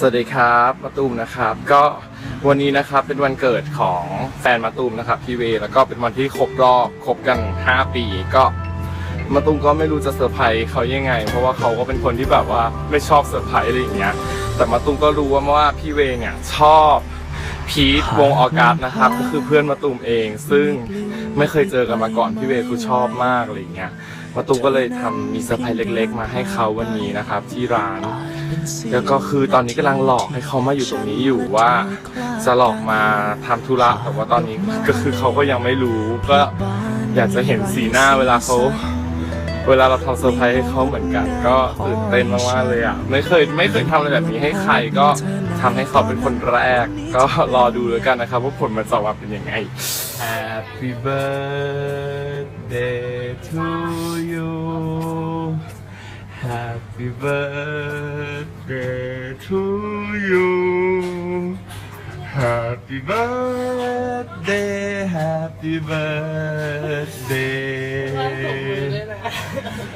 สวัสดีครับมาตูมนะครับ ก็วันนี้นะครับเป็นวันเกิดของแฟนมาตูมนะครับพี่เวแล้วก็เป็นวันที่ครบรอบครบกัน 5 ปีก็มาตูมก็ไม่รู้จะเซอร์ไพรส์เขายังไง เพราะว่าเขาก็เป็นคนที่แบบว่าไม่ชอบเซอร์ไพรส์อะไรอย่างเงี้ย แต่มาตูมก็รู้ว่าว่าพี่เวเนี่ยชอบพีทวงออกัสนะครับก็คือเพื่อนมาตูมเอง ซึ่งไม่เคยเจอกันมาก่อนพี่เวคือชอบมากอะไรอย่างเงี้ยมาตูมก็เลยทำมีเซอร์ไพรส์เล็ก ๆ มาให้เขาวันนี้นะครับ ที่ร้าน แล้วก็คือตอนนี้กำลังหลอกให้เขามาอยู่ตรงนี้อยู่ว่าจะหลอกมาทำธุระแต่ว่าตอนนี้ก็คือเขาก็ยังไม่รู้ก็อยากจะเห็นสีหน้าเวลาเขา เวลาเราทำเซอร์ไพรส์ให้เขาเหมือนกัน ก็ตื่นเต้นมากๆเลยอะไม่เคยไม่เคยทำอะไรแบบนี้ให้ใครก็ทำให้เขาเป็นคนแรก ก็รอดูแล้วกันนะครับว่าผลมันจะออกมาเป็นยังไง Happy birthday to you Happy birthday to you Happy birthday Happy birthday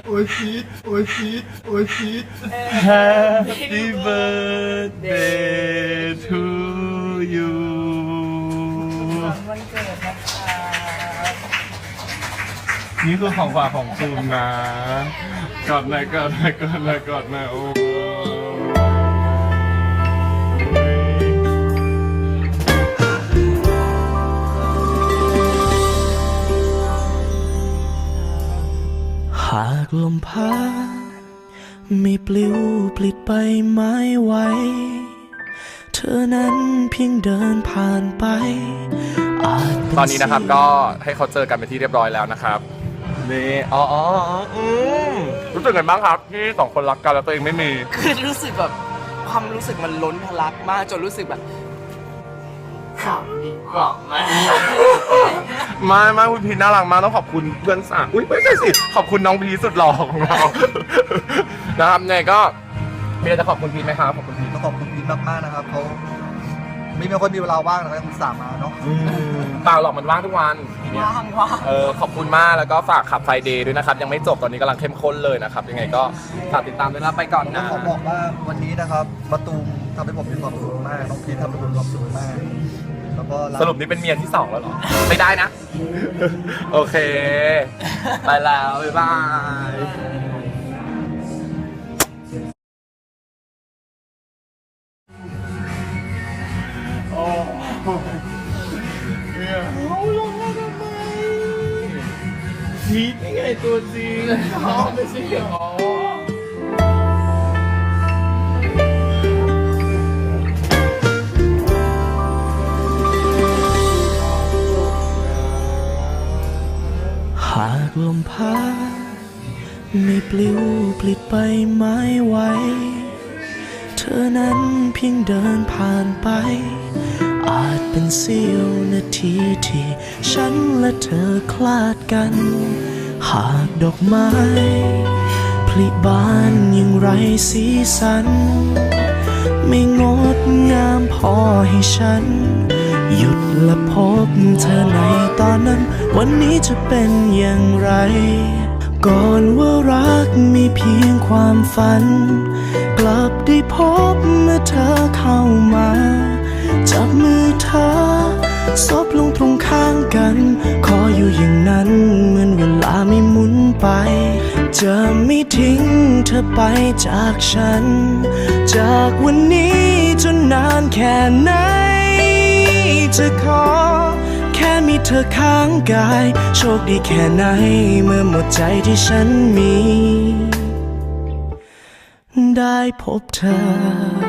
โอ้ยพีทโอ้ยพีทโอ้ยพีท Happy birthday to you วันเกิดนะคะนี่คือของฝากของตูมนะกอดหน่อยกอดหน่อยกอดหน่อยกอดหน่อยโอ้ พัดไม่ปลิวปลิดไปไม้ไหวเธอนั้นเพียงเดินผ่านไปอาจเป็ตอนนี้นะครับ ก็ให้เขาเจอกันเป็นที่เรียบร้อยแล้วนะครับนี่อ๋ออ๋ออ๋ออืมรู้สึกไงบ้างครับที่สองคนรักกันแล้วตัวเองไม่มี คือรู้สึกแบบความรู้สึกมันล้นทะลักมากจนรู้สึกแบบขับดีกว่าไหม ไม่ไม่คุณพีทน่ารักมากต้องขอบคุณเพื่อนสาวอุ้ยไม่ใช่สิ ขอบคุณน้องพีทสุดหล่อของเรา นะครับไงก็มีอะไรจะขอบคุณพีทไหมครับขอบคุณพีท ต้องขอบคุณพีทมากๆนะครับเขา ไม่มีคนมีเวลาว่างนะครับคุณสามมาเนาะ เปล่าหรอกมันว่างทุกวันเนี่ยว่างว่างเออขอบคุณมากแล้วก็ฝากขับไฟเดย์ด้วยนะครับ ยังไม่จบตอนนี้กำลังเข้มข้นเลยนะครับ ยังไงก็ฝากติดตามด้วยนะไปก่อนต้อนะงขอบอกว่าวันนี้นะครับประตูมทำให้ผมมีความสุขมากน้องพีททำให้ผมมีความสุขมาก แล้วก็าสรุปนี่เป็นเมียที่สองแล้วเหรอ ไม่ได้นะ โอเค ไปแล้ว บ๊ายบายโเนี่ยเขาลงมาทำไมพีทนี่ไงตัวจริงเขาไม่ใช่เหรอหากลมพัดไม่ปลิวปลิดไปไม้ไหวเธอนั้นเพียงเดินผ่านไป อาจเป็นเสี้ยวนาทีที่ฉันและเธอคลาดกัน หากดอกไม้ผลิบานย่างไรสีสัน ไม่งดงามพอให้ฉัน หยุดและพบเธอในตอนนั้น วันนี้จะเป็นอย่างไร ก่อนว่ารักมีเพียงความฝัน กลับได้พบเมื่อเธอเข้ามา จับมือเธอซบลงตรงข้างกัน ขออยู่อย่างนั้นเหมือนเวลาไม่หมุนไป จะไม่ทิ้งเธอไปจากฉัน จากวันนี้จนนานแค่ไหน จะขอ แค่มีเธอข้างกาย โชคดีแค่ไหนเมื่อหมดใจที่ฉันมี ได้พบเธอ